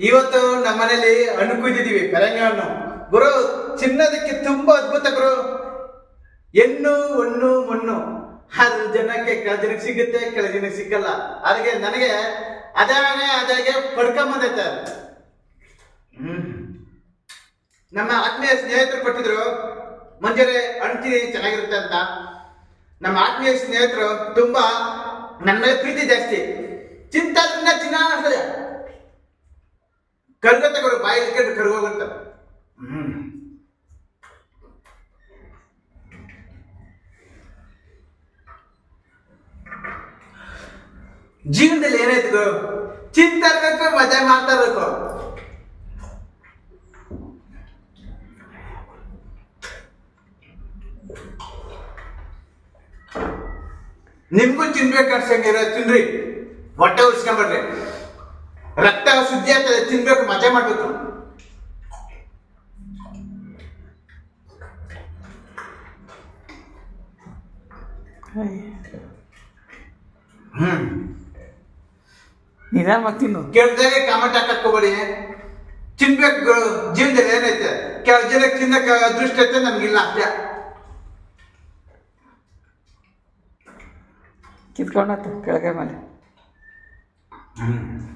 ಇವತ್ತು ನಮ್ಮ ಮನೇಲಿ ಹಣ್ಣು ಕುಯ್ದಿದ್ದೀವಿ ಪೆರಂಗಿ ಹಣ್ಣು ಗುರು, ಚಿನ್ನದಕ್ಕೆ ತುಂಬಾ ಅದ್ಭುತ ಗುರು. ಹೆಣ್ಣು, ಹಣ್ಣು, ಮಣ್ಣು. ಅದು ಜನಕ್ಕೆ ಕೆಳ ಜನಕ್ಕೆ ಸಿಗುತ್ತೆ, ಕೆಳ ಜನಕ್ಕೆ ಸಿಕ್ಕಲ್ಲ. ಅದಕ್ಕೆ ನನಗೆ ಅದಾಗೆ ಅದಾಗೆ ಪಡ್ಕೊಂಬಂದೈತೆ ಹ್ಮ್. ನಮ್ಮ ಆತ್ಮೀಯ ಸ್ನೇಹಿತರು ಕೊಟ್ಟಿದ್ರು, ಮಂಜರೆ ಅಣ್ತೀರಿ ಚೆನ್ನಾಗಿರುತ್ತೆ ಅಂತ. ನಮ್ಮ ಆತ್ಮೀಯ ಸ್ನೇಹಿತರು ತುಂಬಾ ನನ್ನ ಮೇಲೆ ಪ್ರೀತಿ ಜಾಸ್ತಿ. ಚಿಂತಾದ್ರಿಂದ ಚಿನ್ನ ಅನ್ಸ್ತದೆ ಕರ್ಗತ್ತೆ ಕೊಡು ಬಾಯಿ ಇಟ್ಕೊಂಡು ಕರ್ಗೋಗಂತ ಹ್ಮ್ ಜೀವನದಲ್ಲಿ ಏನಾಯ್ತು ಗುರು ಚಿಂತೆ ಇರ್ಬೇಕು ಮಜಾ ಮಾಡ್ತಾ ಇರ್ಬೇಕು ನಿಮ್ಗೂ ತಿನ್ಬೇಕು ಅನ್ಸಂಗಿರ ತಿನ್ರಿ ಹೊಟ್ಟೆ ಉರ್ಸ್ಕೊಂಬರ್ರಿ ರಕ್ತ ಶುದ್ಧಿ ಆಗ್ತದೆ ತಿನ್ಬೇಕು ಮಾಡಬೇಕು. ಹ್ಮ್. ತಿನ್ನು. ಕೇಳಿದಾಗ ಕಾಮೆಂಟ್ ಹಾಕಕ್ ಹೋಗ್ಬೇಡಿ. ತಿನ್ಬೇಕು ಜೀವನದಲ್ಲಿ ಏನೈತೆ? ಕೆಲ ಜನಕ್ಕೆ ತಿನ್ನಕ್ಕೆ ಅದೃಷ್ಟ ಐತೆ ನಮ್ಗಿಲ್ಲ ಅಷ್ಟೇ. ಕಿತ್ಕೊಂಡತ್ತ ಕೆಳಗೆ ಮೇಲೆ.